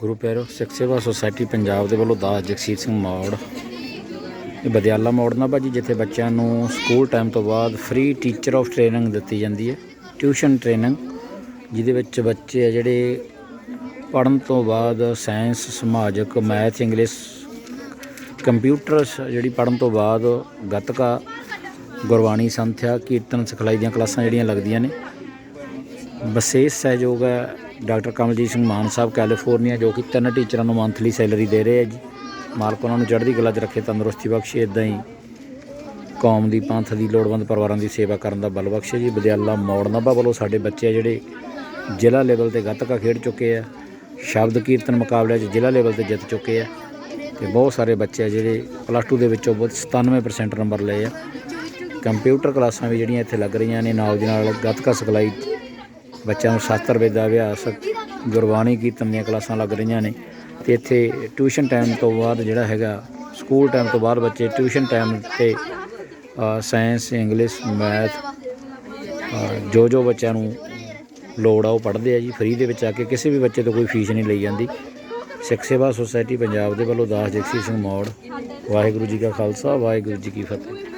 ਗੁਰੂ ਪਿਆਰੋ, ਸਿੱਖ ਸੇਵਾ ਸੁਸਾਇਟੀ ਪੰਜਾਬ ਦੇ ਵੱਲੋਂ ਦਾਸ ਜਗਸੀਰ ਸਿੰਘ ਮੌੜ, ਇਹ ਬਦਿਆਲਾ ਮੌੜ ਨਾ ਭਾਜੀ, ਜਿੱਥੇ ਬੱਚਿਆਂ ਨੂੰ ਸਕੂਲ ਟਾਈਮ ਤੋਂ ਬਾਅਦ ਫ੍ਰੀ ਟੀਚਰ ਆਫ ਟ੍ਰੇਨਿੰਗ ਦਿੱਤੀ ਜਾਂਦੀ ਹੈ ਟਿਊਸ਼ਨ ਟ੍ਰੇਨਿੰਗ ਜਿਹਦੇ ਵਿੱਚ ਬੱਚੇ ਆ ਜਿਹੜੇ ਪੜਨ ਤੋਂ ਬਾਅਦ ਸਾਇੰਸ ਸਮਾਜਿਕ ਮੈਥ ਇੰਗਲਿਸ਼ ਕੰਪਿਊਟਰ ਜਿਹੜੀ ਪੜਨ ਤੋਂ ਬਾਅਦ ਗੱਤਕਾ, ਗੁਰਬਾਣੀ, ਸੰਥਿਆ, ਕੀਰਤਨ, ਸਿਖਲਾਈ ਦੀਆਂ ਕਲਾਸਾਂ ਜਿਹੜੀਆਂ ਲੱਗਦੀਆਂ ਨੇ। ਵਿਸ਼ੇਸ਼ ਸਹਿਯੋਗ ਹੈ ਡਾਕਟਰ ਕਮਲਜੀਤ ਸਿੰਘ ਮਾਨ ਸਾਹਿਬ, ਕੈਲੀਫੋਰਨੀਆ, ਜੋ ਕਿ ਤਿੰਨ ਟੀਚਰਾਂ ਨੂੰ ਮੰਥਲੀ ਸੈਲਰੀ ਦੇ ਰਹੇ ਆ ਜੀ। ਮਾਲਕ ਉਹਨਾਂ ਨੂੰ ਚੜ੍ਹਦੀ ਕਲਾ 'ਚ ਰੱਖੇ, ਤੰਦਰੁਸਤੀ ਬਖਸ਼ੇ ਇਦਾਂ ਹੀ ਕੌਮ ਦੀ ਪੰਥ ਦੀ ਲੋੜਵੰਦ ਪਰਿਵਾਰਾਂ ਦੀ ਸੇਵਾ ਕਰਨ ਦਾ ਬਲ ਬਖਸ਼ੇ ਜੀ। ਵਿਦਿਆਲਾ ਮੌੜ ਨਾਭਾ ਵੱਲੋਂ ਸਾਡੇ ਬੱਚੇ ਆ ਜਿਹੜੇ ਜ਼ਿਲ੍ਹਾ ਲੈਵਲ ਤੇ ਗੱਤਕਾ ਖੇਡ ਚੁੱਕੇ ਆ, ਸ਼ਬਦ ਕੀਰਤਨ ਮੁਕਾਬਲੇ 'ਚ ਜ਼ਿਲ੍ਹਾ ਲੈਵਲ ਤੇ ਜਿੱਤ ਚੁੱਕੇ ਆ ਤੇ ਬਹੁਤ ਸਾਰੇ ਬੱਚੇ ਆ ਜਿਹੜੇ ਪਲੱਸ 2 ਦੇ ਵਿੱਚੋਂ ਬਹੁਤ 97% ਨੰਬਰ ਲਏ ਆ। ਕੰਪਿਊਟਰ ਕਲਾਸਾਂ ਵੀ ਜਿਹੜੀਆਂ ਇੱਥੇ ਲੱਗ ਰਹੀਆਂ ਨੇ, ਨਾਲ ਦੀ ਨਾਲ ਗੱਤਕਾ ਸਿਖਲਾਈ ਬੱਚਿਆਂ ਨੂੰ ਸ਼ਾਸਤਰ ਵੇਦਾ ਅਭਿਆਸ, ਗੁਰਬਾਣੀ ਕੀਰਤਨ ਦੀਆਂ ਕਲਾਸਾਂ ਲੱਗ ਰਹੀਆਂ ਨੇ ਤੇ ਇੱਥੇ ਟਿਊਸ਼ਨ ਟਾਈਮ ਤੋਂ ਬਾਅਦ ਜਿਹੜਾ ਹੈਗਾ ਸਕੂਲ ਟਾਈਮ ਤੋਂ ਬਾਅਦ ਬੱਚੇ ਟਿਊਸ਼ਨ ਟਾਈਮ ਤੇ ਸਾਇੰਸ ਇੰਗਲਿਸ਼ ਮੈਥ ਜੋ ਜੋ ਬੱਚਿਆਂ ਨੂੰ ਲੋੜ ਆ ਉਹ ਪੜ੍ਹਦੇ ਆ ਜੀ। ਫ੍ਰੀ ਦੇ ਵਿੱਚ ਆ ਕੇ ਕਿਸੇ ਵੀ ਬੱਚੇ ਤੋਂ ਕੋਈ ਫੀਸ ਨਹੀਂ ਲਈ ਜਾਂਦੀ। ਸਿੱਖ ਸੇਵਾ ਸੁਸਾਇਟੀ ਪੰਜਾਬ ਦੇ ਵੱਲੋਂ ਦਾਸ ਜਗਸੀਰ ਸਿੰਘ ਮੌੜ, ਵਾਹਿਗੁਰੂ ਜੀ ਕਾ ਖਾਲਸਾ, ਵਾਹਿਗੁਰੂ ਜੀ ਕੀ ਫਤਿਹ।